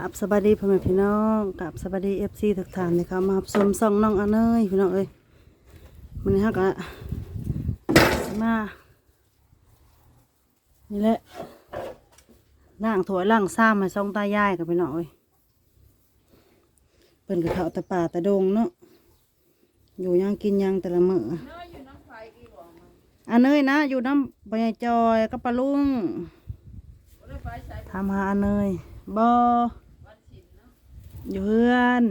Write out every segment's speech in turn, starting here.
กับสวัสดีพ่อแม่พี่น้องกับสวัสดีเอฟซีทุกท่านนะครับมาชมส่องน้องอันเนยพี่น้องเอ้ยมันนี้ฮะกะมานี่แหละล่างถวยล่างซ้ำให้ส่องตายายกับพี่น้องเอ้ยเป็นกระเทาแต่ป่าแต่ดงเนาะอยู่ยังกินยังแต่ละมืออันเนยนะอยู่น้ำใบจอยกับปลาลุงทำหาอันเนยบ อยู่เพื่อน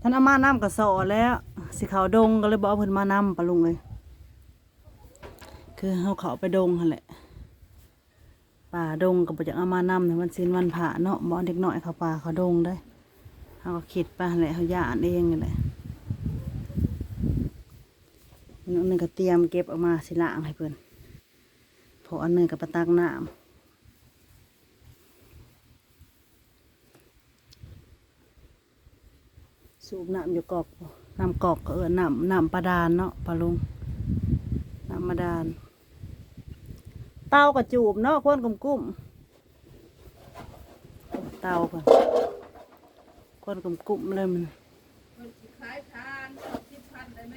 ท่านเอามาน้ำกับสอแล้วสิเขาดงก็เลยบอกเพิ่นมาน้ำปะลุงเลย คือเขาเขาไปดงหั่นแหละ ป่าดงก็บ่จักเอามาน้ำในวันศีลวันพระเนาะบอาเด็กน้อยเขาป่าเขาดงได้เขาก็คิดไปหั่นแหละเขาย่านเองนี่แหละน้องหนึงก็เตรียมเก็บออกมาสิล้างให้เพิ่อนพออันนึงก็ไปตักน้ำ สูบน้ำอยู่กอกบ่น้ำกอกก็เออน้ำน้ำประดานเนาะปลาลุงน้ำประดาน เตากระจูบเนาะคนกุ้มกุ้มเตาก่อนคนกุ้มกุ้มเลยมันคนสิขายทานชอบคิดพันได้ไหม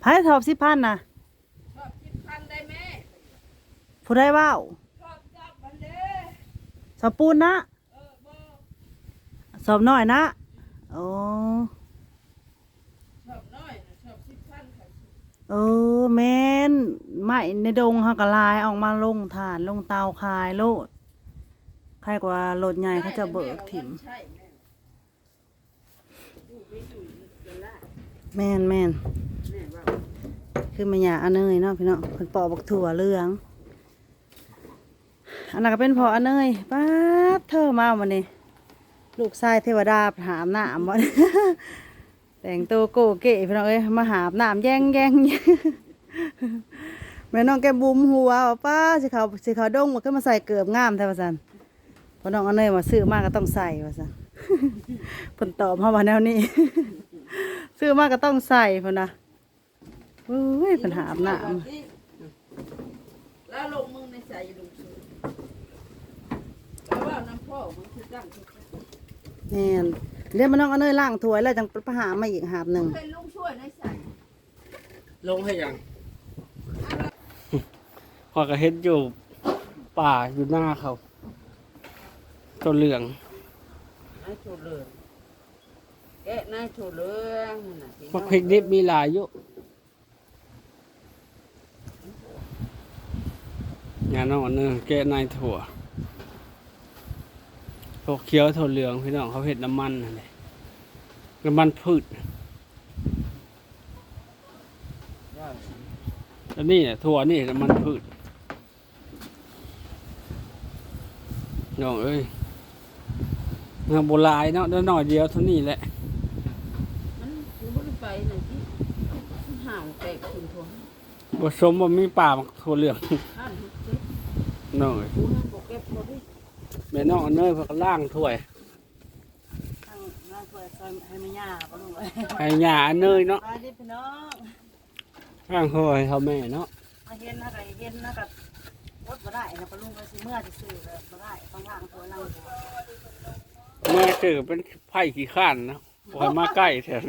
ไผ่ทอบสิพันนะชอบคิดพันได้ไหมผู้ได้ว่าวชอบจับมันเด้สอบปูนนะเออบ่สอบน้อยนะ โอ้ชอบน้อยนะชอบคิดพันค่ะเออแม่นไม้ในดงเขากระลายออกมาลงฐานลงเตาคายโลดใครกว่าโลดใหญ่เขาจะเบิกถิ่มใช่แม่ดูไปดูเดี๋ยวละแม่นแม่นแม่ว่าคือมันหยาอันเนยเนาะพี่น้องเพิ่นปอกบักถั่วเหลือง อันนั้นก็เป็นพออันเนยป้าดเธอมาวันนี้ ลูกชายเทวดาหามน้ำบ่แต่งตัวโกเก๋พี่น้องเอ้ยมาหามน้ำแย่งแย่งแม่น้องแกบุมหัวป้าสิเขาสิเขาดงมาขึ้นมาใส่เกือบงามแท้ว่าซั่นพอน้องอันเนยมาซื้อมากก็ต้องใส่ว่าซั่นเพิ่นตอบมาว่าแนวนี้ ซื้อมากก็ต้องใส่เพิ่นนะโอ้ยปัญหาอาบน้แล้วลงมึงในใจลงสูงแล้วว่าน้ำพ่อมันคือตั้งทุกข์ำ แม่นเรียกมาน้องเอาเนยล่างถ้วยแล้วจังไปหามาอีกหาบหนึ่งเคยลุงช่วยในใส่ลงให้ยังพอกระเฮ็ดอยู่ป่าอยู่หน้าเขาตัวเหลืองนายโชว์เรืองแกะนายโชว์เรืองนั่นน่ะที่มักพริกดิบมีหลายอยู่งานน้องอันนึงแกะนายถั่ว พวกเคี้ยวถั่วเหลืองพี่น้องเขาเห็ดน้ำมันอะไรน้ำมันพืชอันนี้เนี่ยถั่วนี่น้ำมันพืชน้องเอ้ยงานโบราณเนาะเดี๋ยวหน่อยเดียวเท่านี้แหละ มันมันบ่ได้ไปไหนที่มันห่าวแตกคุณทวงบทสมว่ามีป่ามักถั่วเหลืองท่านเก็บน้องเอ้ย กูนั่นบ่เก็บบ่ได้แม่น้องอันเนยเพิ่นก็ล่างถ้วยตั้งล่างถ้วยซอยให้แม่ย่าปะลูกเอ้ยให้หญ้าอันเนยเนาะไปดิพี่น้องล่างถ้วยให้เขาแม่เนาะมาเย็นนะกับเย็นนะกับรถบ่ได้นะปะลุงก็สิเมื่อสิซื้อเลยบ่ได้ต้องล่างถ้วยล่างถ้วยแม่เจอเป็นไผ่ขี้ข้านเนาะบ่ให้มาใกล้แทน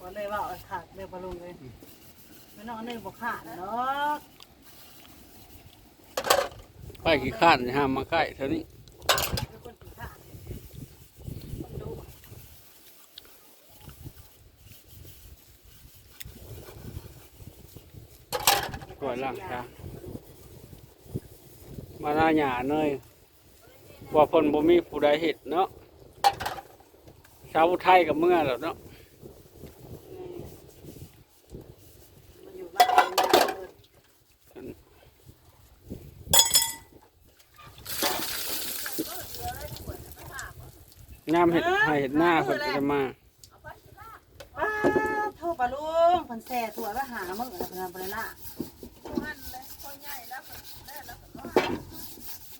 ก็เลยว่าเอาขาดเลยปะลุงเลยแม่น้องเอาเนยบ่ขาดเนาะ ไผ่ขี้ข้านอย่าห้ามมาใกล้เท่านี้ก่อยล่างชามาหน้าหญ้าเนยว่าเพิ่นบ่มีผู้ใดเฮ็ดเนาะชาวไทยกับเมื่อแล้วเนาะ มันอยู่บ้านเองนะ งามเห็ดให้เห็ดหน้าเพิ่นก็จะมาป้าโทษปะลุงเพิ่นแส่ถ้วยไว้หามื้อแล้วเพิ่นเอาไปล่างนั่นเลยคนใหญ่แล้วก็ได้แล้วก็ว่า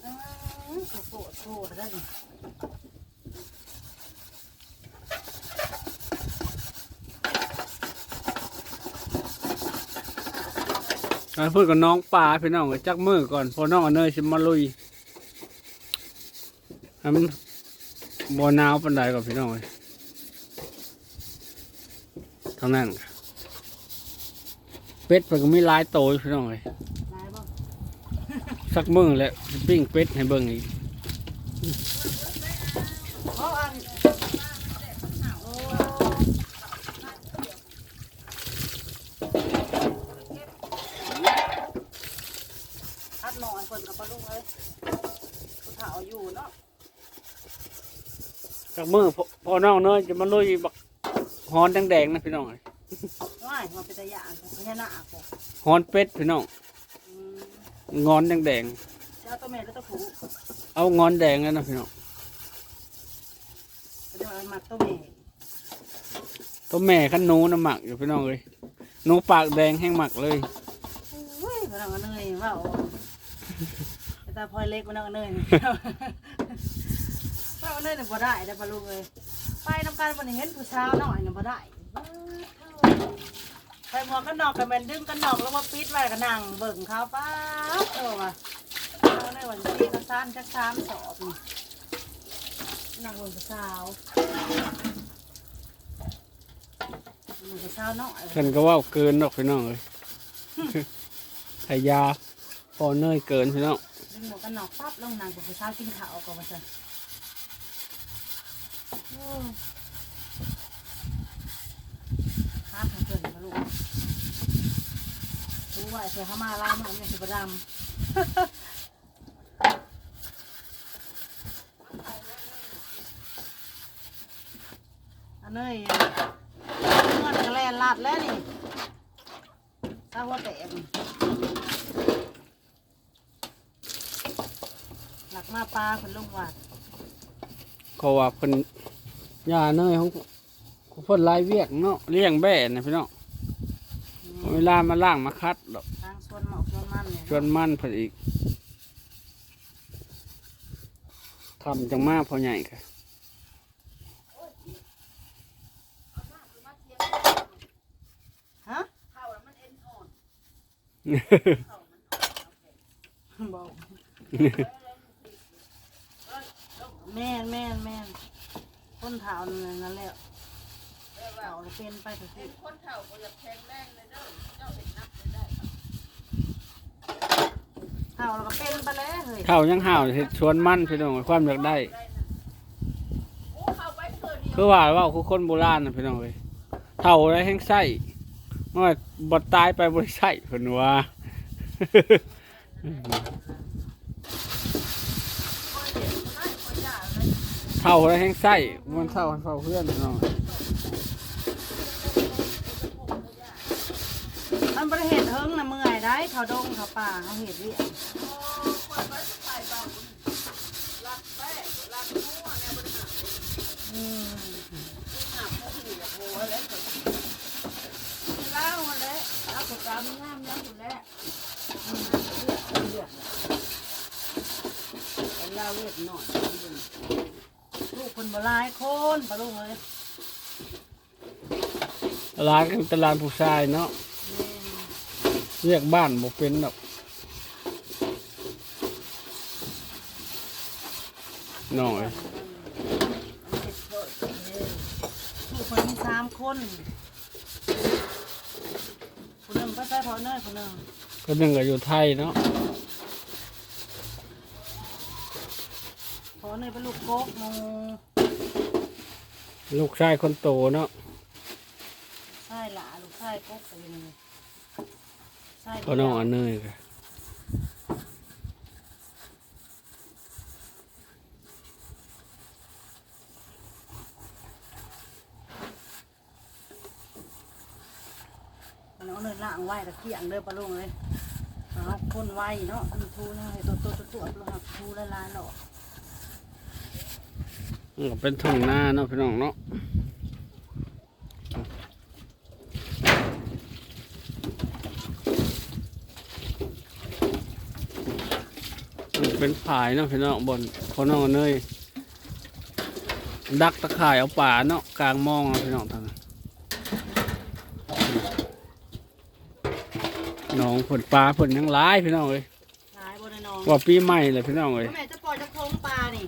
อืมโสดโสดแล้วนี่ไปพูดกับน้องปลาพี่น้องจักมือก่อนพอน้องอันเนยสิมาลุยให้มัน บ่หนาวปานใดกับพี่น้องเอ้ยเท่านั้นค่ะเป็ดเพิ่นก็มีหลายโตอยู่พี่น้องเอ้ยนายบ่สักมื้อแหล้วปิ้งเป็ดให้เบิ่งอีก เพราะอันโอ้อัดหน่อยคนกับปลาลูกเลยผู้เฒ่าอยู่เนาะ สักมื้อพอพอน้องเนยจะมาลุยบักฮอนแดงๆนะพี่น้องเอ้ยง่ายมันเป็นตะยานของพญานาคบ่ฮอนเป็ดพี่น้องอืมงอนแดงเจ้าตัวแม่แล้วตัวผู้ๆเอางอนแดงแล้วนะพี่น้องเดี๋ยวมันมักตัวแม่ตัวแม่ขันหนูน้ำหมักอยู่พี่น้องเอ้ยหนูปากแดงแห้งหมักเลยโอ้ยพนักงานเนยว่าโอ้ไปตาพลอยเล็กพนักงานเนยพนักงานเนยเนี่ยบ่ได้ได้อปลาลูกเลยไปน้ำกันวันนี้เห็นผู้สาวน้อยเนี่ยบ่ได้ไปหมวกกันนอกกันแมนดึงกันนอกแล้วมาปิดไว้กันนั่งเบิ่งเขาป้าบโตว่ะเอาในวันที่กันซ่านจักสามสอบนี่นั่งเบิ่งผู้สาวเบิ่งผู้สาวน้อยเพิ่นก็เว่าเกินดอกพี่น้องเอ้ยไายาพอเนยเกินพี่น้องดึงหมวกกันนอกปั๊บลงนั่งเบิ่งผู้สาวกินข้าวก่อนว่าซั่น โอ้ยครับของเพิ่นมาลูกรู้ว่าเสือเขามาล่ามันเนี่ยสิบดำอันนี้เงินกระแลนลาดแล้วนี่ตาหัวแตกหลักมาปลาคนลงวัดก็ว่าเพิ่น ยาเนยของของเพิ่นหลายเวียกเนาะเลี้ยงแบ่นะพี่น้องเวลามาล่างมาคัดดอกทางสวนหมอกสวนมันเนี่ยชวนมันเพิ่นอีกทำจังมาพอใหญ่ค่ะฮะเข้าแล้วมันเอ็นอ่อนบอกแม่นแม่นแม่น คนเท้านั่นนั่นแหละเท้าเป็นไปแต่ที่คนเฒ่าก็อยากแข็งแรงเลยเด้อเจ้าเห็นนับเลยได้เท้าเราก็เป็นไปแล้วเฮ้ยเท่ายังห่าวเฮ็ดชวนมันพี่น้องความอยากได้โอ้เข้าไปเพื่อเดียวคือว่าเว่าคือคนโบราณนะพี่น้องเอ้ยเท่าไรแห้งไส้เมื่อบ่ตายไปบ่ได้ใส่เพิ่นว่า เท่าไรแห้งไส้มันเท่าเท่าเพื่อนพี่น้องมันบริเหตุเฮิงนะเมื่อยได้เขาดงเขาป่าเขาเห็ดเวียคนไปใส่เบารักแป้รักมั่วเนี่ยบริหารอืมหนักเขาถือโอ้ยแล้วก็เล่ามาแล้วแล้วก็กำงามแล้วคุณแล้วเลือดเล่าเลือดหน่อย ลูกคนโบราณคนปลาลูกเลยร้านกันตลาดผู้ชายเนาะเรียกบ้านบ่เป็นดอกน้อยลูกคนมีสามคนคนหนึ่งไปใส่พอเนยคนหนึ่งก็หนึ่งก็อยู่ไทยเนาะพอเนยเป็นลูกโกกหมู ลูกชายคนโตเนาะใช่หลาลูกใช่โกกแต่ยังไงใช่ก็น้องอันเนยค่ะมันเอาเนยล่างไว้แต่เที่ยงเด้อปลาลูกเลยเอาคนไว้เนาะมันทูนะให้ตัวตัวตัวตัวตัวหักทูละลายหรอกมันก็ เป็นทุ่งนาเนาะพี่น้องเนาะมันเป็นผายเนาะพี่น้องบนพอน้องอันเนยดักตะข่ายเอาป่าเนาะกลางมองเนาะพี่น้องทางนั้นน้องผลปลาผลยังร้ายพี่น้องเลยลายบนในหนองว่าปีใหม่เลยพี่น้องเลยแม่จะปล่อยจะโค้งปลานี่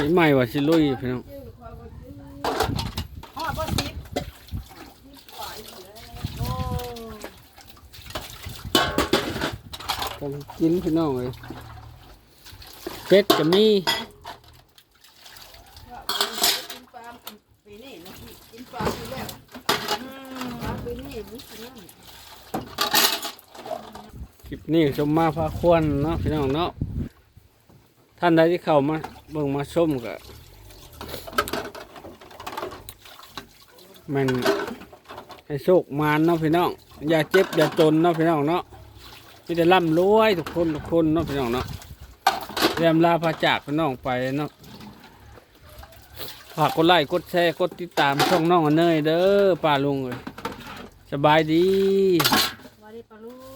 ปีใหม่ว่าสิลุยพี่น้องฮอดบ่สิบโอ้ต้องกินพี่น้องเลยเป็ดก็มีกินปลาปีนี้นะกินปลาปีแล้วปลาปีนี้มันกินั่น คลิปนี้ชมมาพาควรเนาะพี่น้องเนาะ ท่านใดที่เข้ามาเบิ่งมาชมก็มันให้โชคมานเนาะพี่น้องอย่าเจ็บอย่าจนเนาะพี่น้องเนาะมีแต่ร่ำรวยทุกคนทุกคนเนาะพี่น้องเนาะเรียมลาพาจากพี่น้องไปเนาะฝากกดไลค์กดแชร์กดติดตามช่องน้องอเนยเด้อป้าลุงเลยสบายดีสวัสดีปะลุง